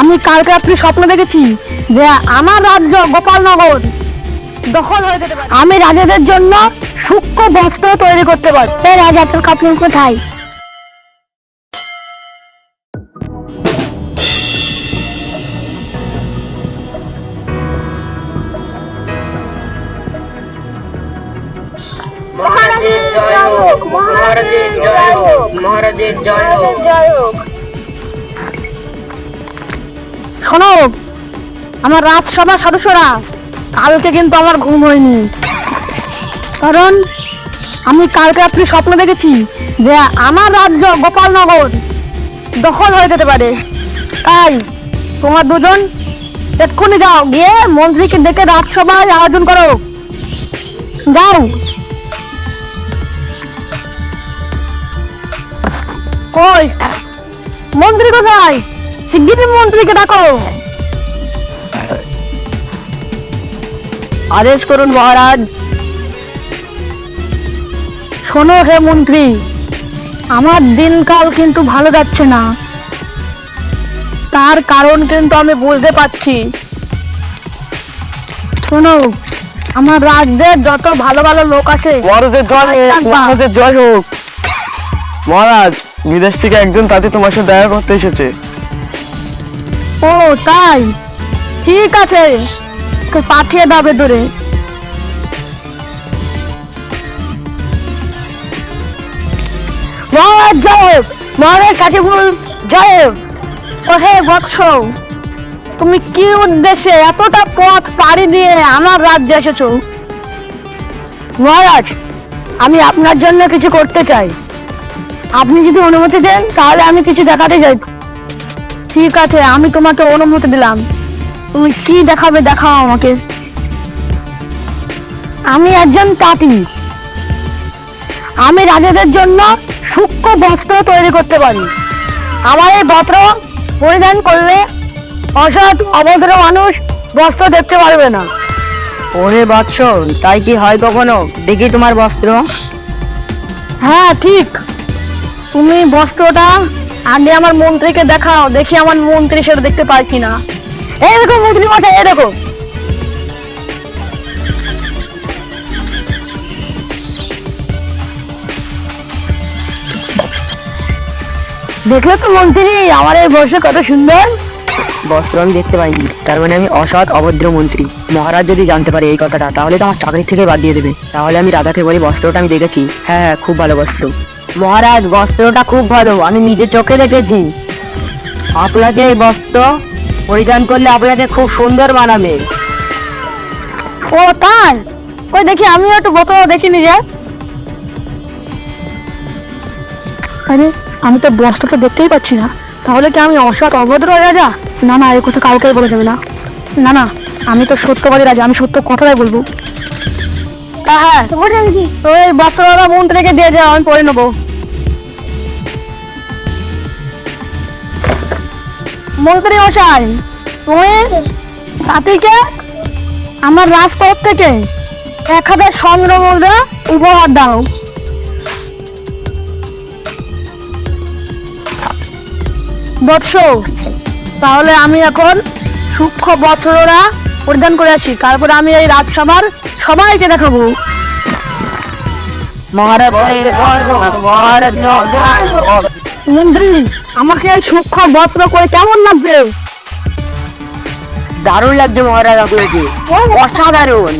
আমি কালকে রাত্রি স্বপ্ন দেখেছি যে আমার রাজ্য গোপালনগর দখল হয়ে যেতে পারে। আমি রাজাদের জন্য সূক্ষ্ম বস্ত্র তৈরি করতে পারি। রাজা তোর কাপড় কোথায়? মহারাজের জয় হোক, মহারাজের জয় হোক, মহারাজের জয় হোক জয় হোক। শোনো আমার রাজসভার সদস্যরা, কালকে কিন্তু আমার ঘুম হয়নি। কারণ, আমি কালকে রাত্রি স্বপ্ন দেখেছি যে আমার রাজ্য গোপালনগর দখল হয়ে যেতে পারে। তাই, তোমার দুজন এক্ষুনি যাও, গিয়ে মন্ত্রীকে ডেকে রাজসভায় আয়োজন করো। যাও। কই? মন্ত্রী কোথায়? শিগগিরই মন্ত্রীকে ডাকো। আদেশ করুন মহারাজ। শোনো হে মন্ত্রী আমার দিনকাল কিন্তু ভালো যাচ্ছে না। তার কারণ কিন্তু আমি বুঝতে পারছি। শোনো আমার রাজ্যের যত ভালো ভালো লোক আছে মহারাজের জয় মহারাজের জয় হোক। মহারাজ বিদেশ থেকে একজন তাতে তোমার সাথে দেখা করতে এসেছে। ও, তাই? ঠিক আছে। পাঠিয়ে দাও ধরে মহারাজ জয় মহারাজ কাটিবুল জয় হোক। ও হে বৎস, তুমি কি উদ্দেশ্যে এতটা পথ পাড়ি দিয়ে আমার রাজ্যে এসেছ? মহারাজ, আমি আপনার জন্য কিছু করতে চাই। আপনি যদি অনুমতি দেন, তাহলে আমি কিছু দেখাতে চাই। ঠিক আছে আমি তোমাকে অনুমতি দিলাম। তুমি কি দেখাবে দেখাও আমাকে। আমি একজন তাঁতি। আমি রাজাদের জন্য সূক্ষ্ম বস্ত্র তৈরি করতে পারি। আমার এই বস্ত্র পরিধান করলে অসৎ অভদ্র মানুষ বস্ত্র দেখতে পারবে না। ওরে বৎস তাই কি হয় কখনো? দেখি তোমার বস্ত্র। হ্যাঁ ঠিক। তুমি বস্ত্রটা আগে আমার মন্ত্রীকে দেখাও, দেখি আমার মন্ত্রী সেটা দেখতে পায় কিনা। দেখো মন্ত্রী এই দেখো। দেখলে তো মন্ত্রী, আমার এই বসে কত সুন্দর। বস্ত্র আমি দেখতে পাইনি, তার মানে আমি অসৎ, অভদ্র মন্ত্রী। মহারাজ যদি জানতে পারে এই কথাটা, তাহলে তো আমার চাকরি থেকে বাদ দিয়ে দেবে। তাহলে আমি রাজাকে বলি, বস্ত্রটা আমি দেখেছি। হ্যাঁ হ্যাঁ খুব ভালো বস্ত্র। মহারাজ, বস্ত্রটা খুব ভালো, আমি নিজের চোখে দেখেছি। আপনাকে এই বস্ত্র পরিধান করলে আপনাকে খুব সুন্দর বানাবে ও, তাই? ওই দেখি, আমিও একটু বস্ত্র দেখিনি যে আরে, আমি তো বস্ত্রটা দেখতেই পাচ্ছি না। তাহলে কি আমি অসৎ অভদ্র রাজা? না না এই কথা কাউকে বলে যাবে না। না না, আমি তো সত্যবাদী রাজা, আমি সত্য কথাটাই বলব। হ্যাঁ ওই মন্ত্রীকে দিয়ে যাও আমি পরে নেব। মন্ত্রী মশাই তুমি তাঁতিকে আমার রাজপথ থেকে এক হাজার স্বর্ণ মুদ্রা উপহার দাও। বৎস তাহলে আমি এখন সূক্ষ্ম বস্ত্ররা পরিধান করে আসি। তারপরে আমি এই রাজসভার সবাইকে দেখাবো। মন্ত্রী আমাকে এই সূক্ষ্ম বস্ত্র করে কেমন লাগবে? দারুণ লাগছে মহারাজ আপনাকে। অসাধারণ।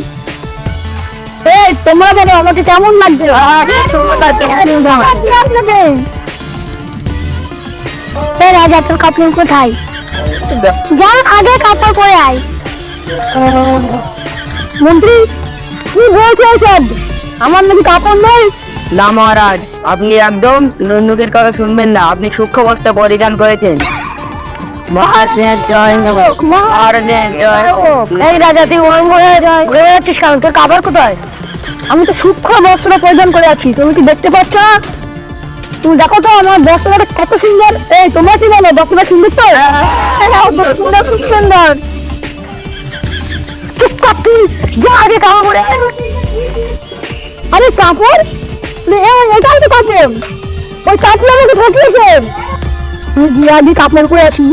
এই তোমরা বলো আমাকে কেমন লাগছে এই রাজা তোর কাপড় কোথায়? যা আগে কাপড় পরে আয়। মন্ত্রী কি বলছো সব আমার নাকি কাপড় নেই। না মহারাজ আপনি একদম নন্দুকের কথা শুনবেন না। আপনি সূক্ষ্ম বস্ত্র পরিধান করেছেন। মহারাজের জয় হোক মহারাজের জয় হোক। এই রাজা তুই ওরম হয়ে ঘুরে যাচ্ছিস কারণ তোর কাপড় কোথায়? আমি তো সূক্ষ্ম বস্ত্র পরিধান করে আছি। তুমি কি দেখতে পাচ্ছ? না? তুমি দেখো তো আমার বস্ত্রটা কত সুন্দর। এই তোমরা কি বলো বস্ত্রটা সুন্দর তো? হ্যাঁ, খুব সুন্দর। চুপ কর তুই যা আগে কাপড় আরে কাপড়? এটাই তো কাপড়। ওই কাপড় আমাকে ঠকিয়েছে। গিয়ে আগে কাপড় করে আছি।